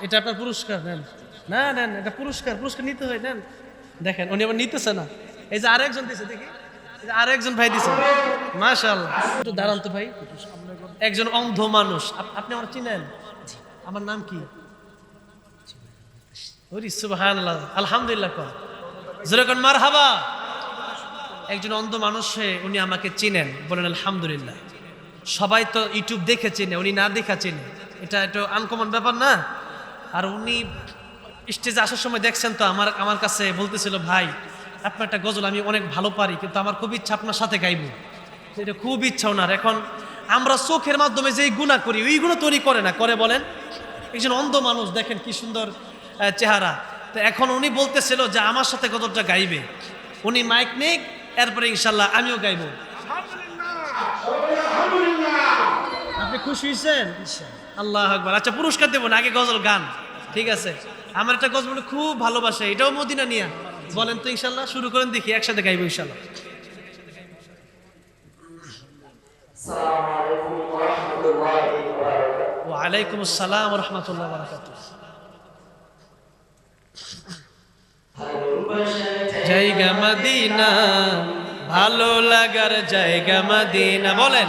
এটা আপনার পুরস্কার, নেন। না, নেন, এটা পুরস্কার পুরস্কার নিতে হয়, নেন। দেখেন, উনি আবার নিতেছে না। এই যে আরেকজন দিছে, দেখি। আরেকজন ভাই দিছে। একটু দাঁড়ান তো ভাই। একজন অন্ধ মানুষ। আপনি আমার চিনেন? আমার নাম কি? আলহামদুলিল্লাহ যেরকম মারহাবা। একজন অন্ধ মানুষ হয়ে উনি আমাকে চিনেন। বলেন, আলহামদুলিল্লাহ। সবাই তো ইউটিউব দেখে চেনে, উনি না দেখা চেনে। এটা একটু আনকমন ব্যাপার না? আর উনি স্টেজে আসার সময় দেখছেন তো আমার আমার কাছে বলতেছিল ভাই আপনার একটা গজল আমি অনেক ভালো পারি কিন্তু আমার খুব ইচ্ছা আপনার সাথে গাইবো। এটা খুব ইচ্ছা ওনার। এখন আমরা চোখের মাধ্যমে যেই গুণা করি ওই গুণ তৈরি করে না করে বলেন। একজন অন্ধ মানুষ দেখেন কি সুন্দর চেহারা। তো এখন উনি বলতেছিল যে আমার সাথে গজলটা গাইবে। উনি মাইক নিক এরপরে ইনশাল্লাহ আমিও গাইবো। আপনি খুশি হয়েছেন? আল্লাহ আকবার। আচ্ছা পুরস্কার দেবো না আগে গজল গান। ঠিক আছে? আমার একটা মনে খুব ভালোবাসে, এটাও মদিনা নিয়া। বলেন তো ইনশাল্লাহ, শুরু করেন দেখি, একসাথে গাইবো ইনশাল্লাহ। ওয়ালাইকুম আসসালাম রহমতুল্লাহ বারাকাত জায়গা মদিনা, ভালো লাগার জায়গা মদিনা, বলেন।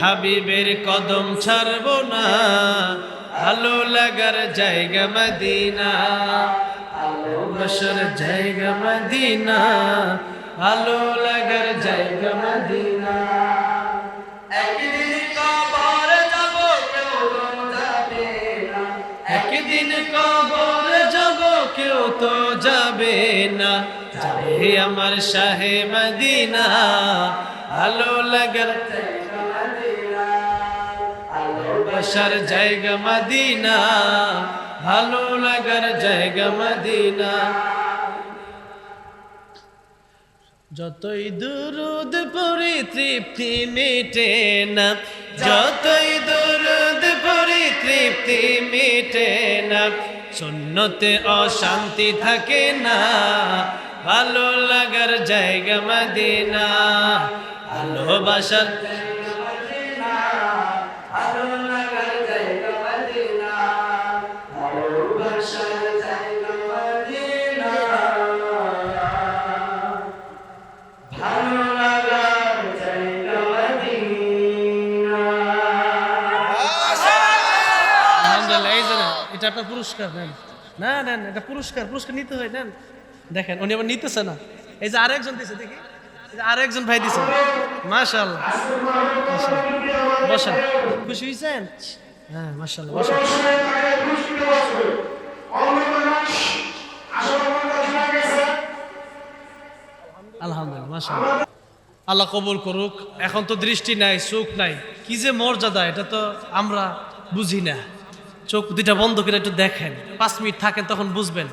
হাবিবের কদম ছাড়ব না। আলো লাগার জায়গা মদিনা। ভালোবাসার জায়গা মদিনা। আলো লাগার জায়গা মদিনা। যাবে না। যাবে আমার শাহে মদিনা। ভালো লাগার ভালোবাসার জায়গা মদিনা। ভালো লাগার জায়গা মদিনা। যতই দুরুদ পরি তৃপ্তি মেটে না। যতই দুরুদ পরি তৃপ্তি মেটে শূন্যতে অশান্তি থাকে না। ভালো লাগার জায়গা মদিনা। ভালোবাসার এটা আপনার পুরস্কার, নেন। না, নেন, এটা পুরস্কার পুরস্কার নিতে হয়, নেন। দেখেন, উনি আবার নিতেছে না। এই যে আরেকজন দিছে, দেখি। আরেকজন ভাই দিছে। মাশাল। বসেন। খুশি হয়েছেন হ্যাঁ মাশাআল্লাহ, বসেন। আলহামদুলিল্লাহ, মাশাআল্লাহ। আল্লাহ কবুল করুক। এখন তো দৃষ্টি নাই চোখ নাই। কি যে মর্যাদা, এটা তো আমরা বুঝি না। চোখ দুইটা বন্ধ করে একটু দেখেন। পাঁচ মিনিট থাকেন, তখন বুঝবেন।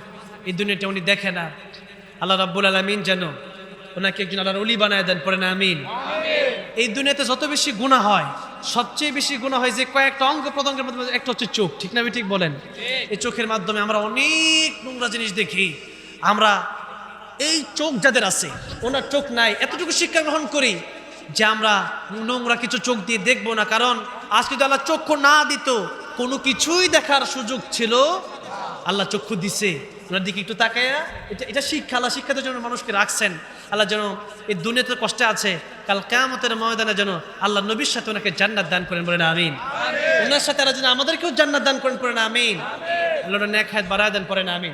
এই দুনিয়াটা উনি দেখেন না আল্লাহ রাব্বুল আলমিন যেন ওনাকে একজন আল্লাহর অলি বানায় দেন পরে না আমিন। এই দুনিয়াতে যত বেশি গুণা হয়, সবচেয়ে বেশি গুণা হয় যে কয়েকটা অঙ্গ প্রত্যঙ্গের মধ্যে একটা হচ্ছে চোখ, ঠিক না ঠিক বলেন? এই চোখের মাধ্যমে আমরা অনেক নোংরা জিনিস দেখি। আমরা এই চোখ যাদের আছে, ওনার চোখ নাই, এতটুকু শিক্ষা গ্রহণ করি যে আমরা নোংরা কিছু চোখ দিয়ে দেখব না। কারণ আজকে যদি আল্লাহ চক্ষু না দিত কোনো কিছুই দেখার সুযোগ ছিল। আল্লাহ চক্ষু দিছে। ওনার দিকে একটু তাকায়া এটা এটা শিক্ষা, আল্লাহ শিক্ষাতে জন্য মানুষকে রাখছেন। আল্লাহ যেন এই দুনিয়াতে কষ্টে আছে। কাল কেয়ামতের ময়দানে যেন আল্লাহ নবীর সাথে ওনাকে জান্নাত দান করেন বলেন, আমিন। ওনার সাথে আল্লাহ যেন আমাদেরকেও জান্নাত দান করেন পড়েন আমিন। আল্লাহ নেক হায়াত বাড়ায় দেন, পড়েন, আমিন।